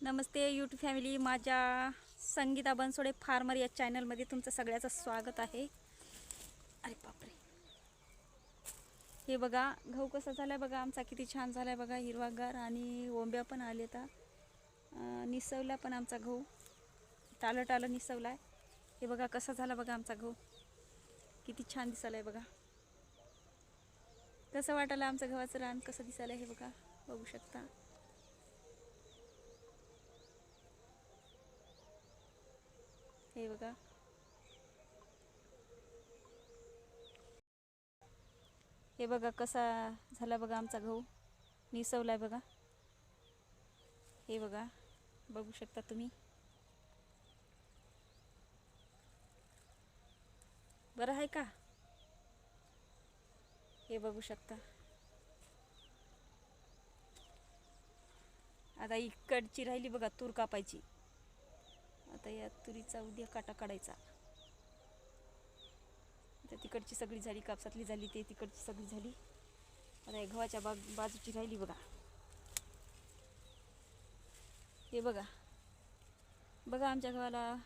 नमस्ते YouTube family माझ्या Sangeeta Bansode farmer या चॅनलमध्ये तुमचं सगळ्याचं स्वागत आहे. अरे बापरे. हे बघा गहू कसा झाला आहे बघा आमचा किती छान झाला आहे बघा हिरवागार आणि ओंब्या पण आले तर निसवला पण आमचा गहू. टालं टालं निसवला आहे हे बघा कसा झाला बघा आमचा गहू. किती छान दिसायला आहे बघा. कसं वाटायला आमचं गव्हाचं रान कसं दिसायला हे बघा बघू शकता. हे बघा. हे बघा कसा झाला बघा आमचा गहू. निसवलाय बघा. हे बघा बघू शकता तुम्ही. बरं आहे का? हे बघू शकता. आता इकडची राहिली बघा तूर कापायची. आता या तुरीचा उद्या काटा काढायचा. आता तिकडची सगळी झाली कापसातली झाली ते तिकडची सगळी झाली. आता या गव्हाच्या बाग बाजूची राहिली बघा. हे बघा. बघा आमच्या गव्हाला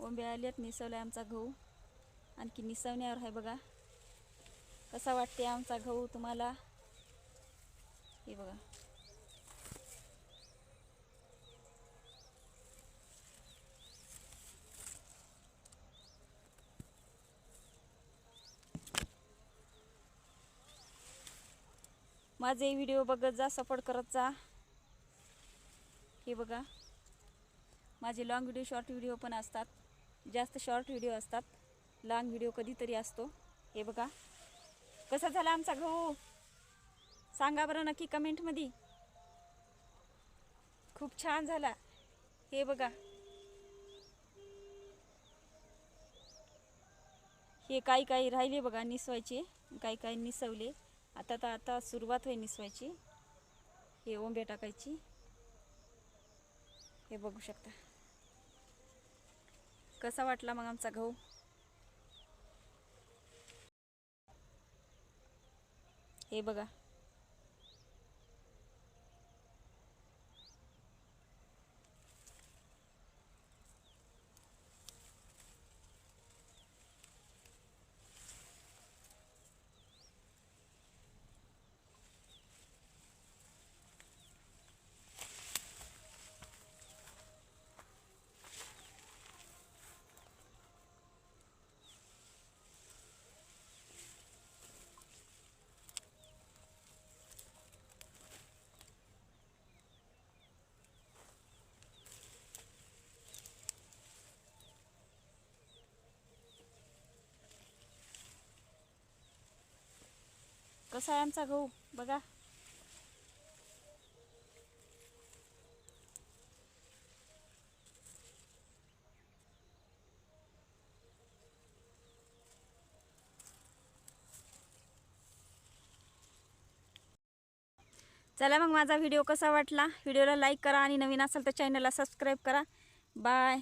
ओंब्या आल्यात निसवलाय आमचा गहू. आणखी निसवण्यावर आहे बघा. कसा वाटते आमचा गहू तुम्हाला? हे बघा. माझे व्हिडिओ बघत जा सपोर्ट करत जा. हे बघा. माझे लाँग व्हिडिओ शॉर्ट व्हिडिओ पण असतात. जास्त शॉर्ट व्हिडिओ असतात. लाँग व्हिडिओ कधीतरी असतो. हे बघा. कसा झाला आमचा गहू? सांगा बरं नक्की कमेंटमध्ये खूप छान झाला. हे बघा. हे काही काही राहिले बघा निसवायचे. काही काही निसवले. आता तर आता सुरुवात होईल निसवायची. हे ओंबे टाकायची. हे बघू शकता. कसा वाटला मग आमचा गहू? हे बघा. पावसाळ्यांचा गहू बघा. चला मग माझा व्हिडिओ कसा वाटला? व्हिडिओला लाईक करा आणि नवीन असेल तर चॅनलला सबस्क्राईब करा. बाय